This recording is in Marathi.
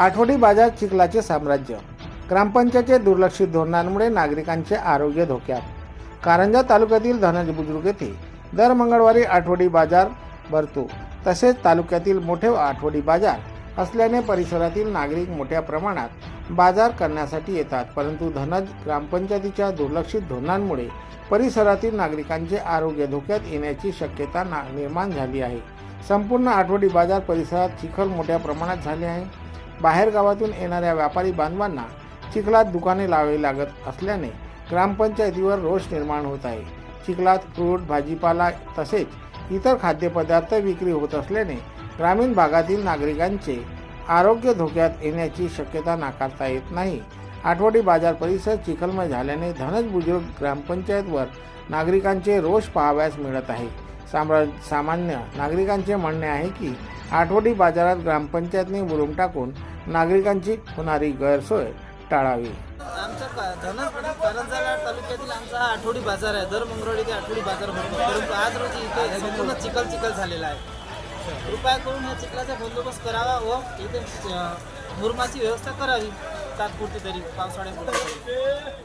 आठवडी बाजार चिखलाचे साम्राज्य. ग्रामपंचायतीच्या दुर्लक्षित धोरणांमुळे नागरिकांचे आरोग्य धोक्यात. कारंजा तालुक्यातील धनज बुद्रुक येथे दर मंगळवारी आठवडी बाजार भरतो. तसेच तालुक्यातील मोठे आठवडी बाजार असल्याने परिसरातील नागरिक मोठ्या प्रमाणात बाजार करण्यासाठी येतात. परंतु धनज ग्रामपंचायतीच्या दुर्लक्षित धोरणांमुळे परिसरातील नागरिकांचे आरोग्य धोक्यात येण्याची शक्यता ना निर्माण झाली आहे. संपूर्ण आठवडी बाजार परिसरात चिखल मोठ्या प्रमाणात झाले आहे. बाहेरगावातून येणाऱ्या व्यापारी बांधवांना चिखलात दुकाने लावावी लागत असल्याने ग्रामपंचायतीवर रोष निर्माण होत आहे. चिखलात फ्रूट भाजीपाला तसेच इतर खाद्यपदार्थ विक्री होत असल्याने ग्रामीण भागातील नागरिकांचे आरोग्य धोक्यात येण्याची शक्यता नाकारता येत नाही. आठवडी बाजार परिसर चिखलमय झाल्याने धनज बुजुर्ग ग्रामपंचायतवर नागरिकांचे रोष पाहाव्यास मिळत आहे. साम्रा सामान्य नागरिकांचे म्हणणे आहे की आठवडी बाजारात ग्रामपंचायतने मुरुम टाकून नागरिकांची होणारी गैरसोय टाळावी. आमच्या का- तालुक्यातील आमचा आठवडी बाजार आहे. दर मंगळवारी ते आठवडी बाजार भरतो. परंतु आज रोजी इथे संपूर्ण चिखल चिखल झालेला आहे. कृपया करून या चिखलाचा बंदोबस्त करावा व इथे मुरमाची व्यवस्था करावी. तात्पुरती तरी पावसाळ्यामध्ये